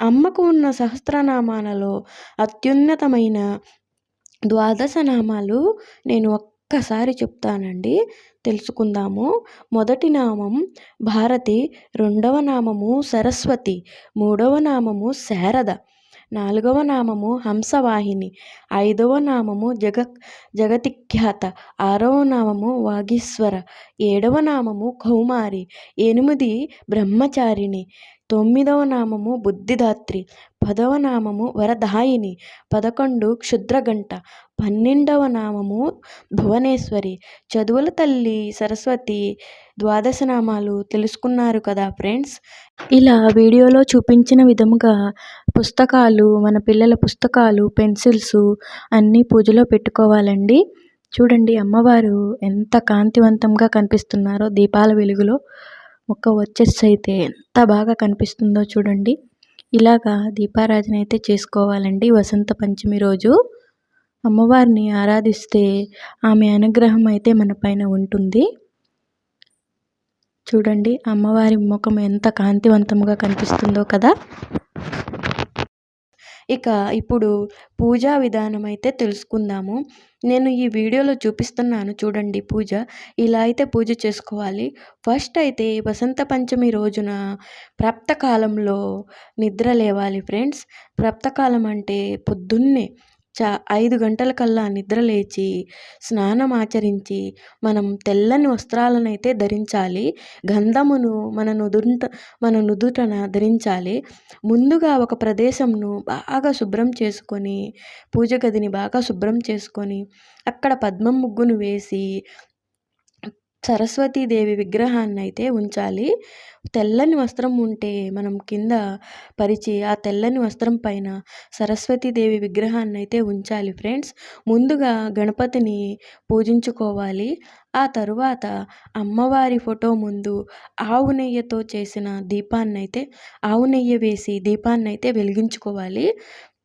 అమ్మకు ఉన్న సహస్రనామాలలో అత్యున్నతమైన ద్వాదశ నామాలు నేను ఒక్కసారి చెప్తానండి. తెలుసుకుందాము. మొదటి నామం భారతి రెండవ నామము సరస్వతి మూడవ నామము శారద నాలుగవ నామము హంసవాహిని ఐదవ నామము జగ జగతిఖ్యాత ఆరవ నామము వాగీశ్వర ఏడవ నామము కౌమారి ఎనిమిది బ్రహ్మచారిణి తొమ్మిదవ నామము బుద్ధిదాత్రి పదవ నామము వరదాయిని పదకొండు క్షుద్రగంట పన్నెండవ నామము భువనేశ్వరి. చదువుల తల్లి సరస్వతి ద్వాదశ నామాలు తెలుసుకున్నారు కదా ఫ్రెండ్స్? ఇలా వీడియోలో చూపించిన విధముగా పుస్తకాలు మన పిల్లల పుస్తకాలు పెన్సిల్స్ అన్నీ పూజలో పెట్టుకోవాలండి. చూడండి అమ్మవారు ఎంత కాంతివంతంగా కనిపిస్తున్నారో దీపాల వెలుగులో. ఒక వచ్చేసి అయితే ఎంత బాగా కనిపిస్తుందో చూడండి. ఇలాగా దీపారాధన అయితే చేసుకోవాలండి. వసంత పంచమి రోజు అమ్మవారిని ఆరాధిస్తే ఆమె అనుగ్రహం అయితే మన పైన ఉంటుంది. చూడండి అమ్మవారి ముఖం ఎంత కాంతివంతంగా కనిపిస్తుందో కదా. ఇక ఇప్పుడు పూజా విధానం అయితే తెలుసుకుందాము. నేను ఈ వీడియోలో చూపిస్తున్నాను చూడండి పూజ. ఇలా అయితే పూజ చేసుకోవాలి. ఫస్ట్ అయితే వసంత పంచమి రోజున ప్రాప్తకాలంలో నిద్ర లేవాలి ఫ్రెండ్స్. ప్రాప్తకాలం అంటే పొద్దున్నే చ ఐదు గంటల కల్లా స్నానం ఆచరించి మనం తెల్లని వస్త్రాలనైతే ధరించాలి. గంధమును మన నుదుట మన నుదుటన ధరించాలి. ముందుగా ఒక ప్రదేశంను బాగా శుభ్రం చేసుకొని పూజ గదిని బాగా శుభ్రం చేసుకొని అక్కడ పద్మం ముగ్గును వేసి సరస్వతీదేవి విగ్రహాన్ని అయితే ఉంచాలి. తెల్లని వస్త్రం ఉంటే మనం కింద పరిచి ఆ తెల్లని వస్త్రం పైన సరస్వతీదేవి విగ్రహాన్ని అయితే ఉంచాలి ఫ్రెండ్స్. ముందుగా గణపతిని పూజించుకోవాలి. ఆ తరువాత అమ్మవారి ఫోటో ముందు ఆవు నెయ్యితో చేసిన దీపాన్ని అయితే ఆవు నెయ్యి వేసి దీపాన్ని అయితే వెలిగించుకోవాలి.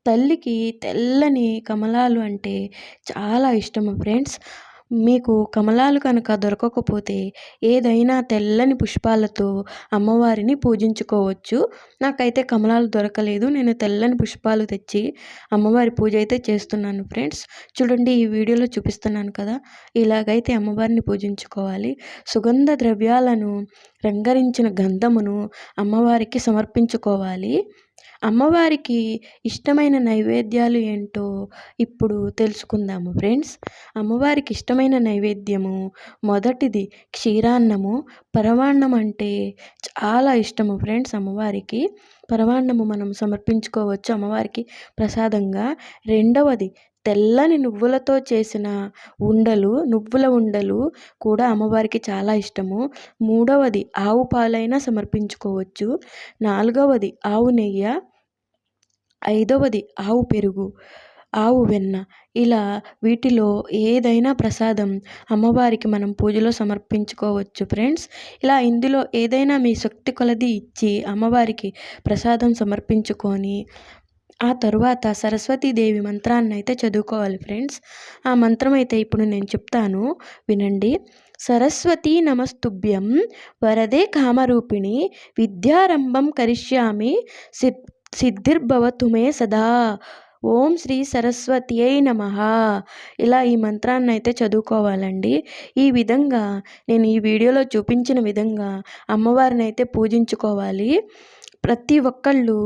తల్లికి తెల్లని కమలాలు అంటే చాలా ఇష్టము ఫ్రెండ్స్. మీకు కమలాలు కనుక దొరకకపోతే ఏదైనా తెల్లని పుష్పాలతో అమ్మవారిని పూజించుకోవచ్చు. నాకైతే కమలాలు దొరకలేదు. నేను తెల్లని పుష్పాలు తెచ్చి అమ్మవారి పూజ అయితే చేస్తున్నాను ఫ్రెండ్స్. చూడండి ఈ వీడియోలో చూపిస్తున్నాను కదా. ఇలాగైతే అమ్మవారిని పూజించుకోవాలి. సుగంధ ద్రవ్యాలను రంగరించిన గంధమును అమ్మవారికి సమర్పించుకోవాలి. అమ్మవారికి ఇష్టమైన నైవేద్యాలు ఏంటో ఇప్పుడు తెలుసుకుందాము ఫ్రెండ్స్. అమ్మవారికి ఇష్టమైన నైవేద్యము మొదటిది క్షీరాన్నము. పరమాన్నం అంటే చాలా ఇష్టము ఫ్రెండ్స్ అమ్మవారికి. పరమాన్నము మనం సమర్పించుకోవచ్చు అమ్మవారికి ప్రసాదంగా. రెండవది తెల్లని నువ్వులతో చేసిన ఉండలు నువ్వుల ఉండలు కూడా అమ్మవారికి చాలా ఇష్టము. మూడవది ఆవు పాలైనా సమర్పించుకోవచ్చు. నాలుగవది ఆవు నెయ్యి. ఐదవది ఆవు పెరుగు ఆవు వెన్న. ఇలా వీటిలో ఏదైనా ప్రసాదం అమ్మవారికి మనం పూజలో సమర్పించుకోవచ్చు ఫ్రెండ్స్. ఇలా ఇందులో ఏదైనా మీ శక్తి కొలది ఇచ్చి అమ్మవారికి ప్రసాదం సమర్పించుకొని ఆ తరువాత సరస్వతీదేవి మంత్రాన్ని అయితే చదువుకోవాలి ఫ్రెండ్స్. ఆ మంత్రం అయితే ఇప్పుడు నేను చెప్తాను. వినండి. సరస్వతీ నమస్తుభ్యం వరదే కామరూపిణి విద్యారంభం కరిష్యామి సిద్ సిద్ధిర్భవతు మే సదా. ఓం శ్రీ సరస్వతియే నమ. ఇలా ఈ మంత్రాన్ని అయితే చదువుకోవాలండి. ఈ విధంగా నేను ఈ వీడియోలో చూపించిన విధంగా అమ్మవారిని అయితే పూజించుకోవాలి. ప్రతి ఒక్కళ్ళు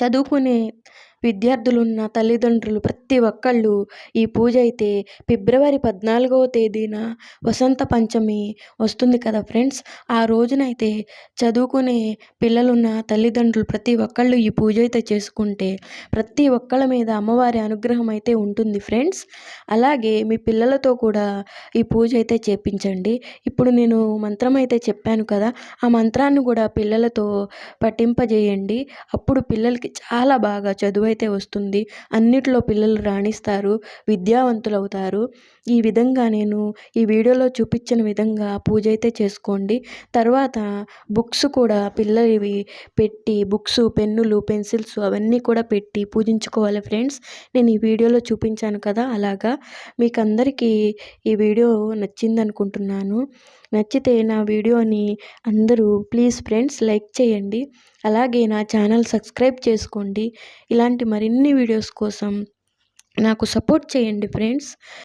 చదువుకునే విద్యార్థులున్న తల్లిదండ్రులు ప్రతి ఒక్కళ్ళు ఈ పూజ అయితే ఫిబ్రవరి పద్నాలుగవ తేదీన వసంత పంచమి వస్తుంది కదా ఫ్రెండ్స్. ఆ రోజునైతే చదువుకునే పిల్లలున్న తల్లిదండ్రులు ప్రతి ఒక్కళ్ళు ఈ పూజ అయితే చేసుకుంటే ప్రతి ఒక్కళ్ళ మీద అమ్మవారి అనుగ్రహం అయితే ఉంటుంది ఫ్రెండ్స్. అలాగే మీ పిల్లలతో కూడా ఈ పూజ అయితే చేపించండి. ఇప్పుడు నేను మంత్రం అయితే చెప్పాను కదా ఆ మంత్రాన్ని కూడా పిల్లలతో పఠింపజేయండి. అప్పుడు పిల్లలకి చాలా బాగా చదువు అయితే వస్తుంది అన్నిటిలో పిల్లలు రాణిస్తారు విద్యావంతులు అవుతారు ఈ విధంగా నేను ఈ వీడియోలో చూపించిన విధంగా పూజ అయితే చేసుకోండి. తర్వాత బుక్స్ కూడా పిల్లలవి పెట్టి బుక్స్ పెన్నులు పెన్సిల్స్ అవన్నీ కూడా పెట్టి పూజించుకోవాలి ఫ్రెండ్స్. నేను ఈ వీడియోలో చూపించాను కదా అలాగా. మీకు అందరికీ ఈ వీడియో నచ్చింది అనుకుంటున్నాను నచ్చితే నా వీడియోని అందరూ ప్లీజ్ ఫ్రెండ్స్ లైక్ చేయండి. అలాగే నా ఛానల్ సబ్స్క్రైబ్ చేసుకోండి. ఇలాంటి మరిన్ని వీడియోస్ కోసం నాకు సపోర్ట్ చేయండి ఫ్రెండ్స్.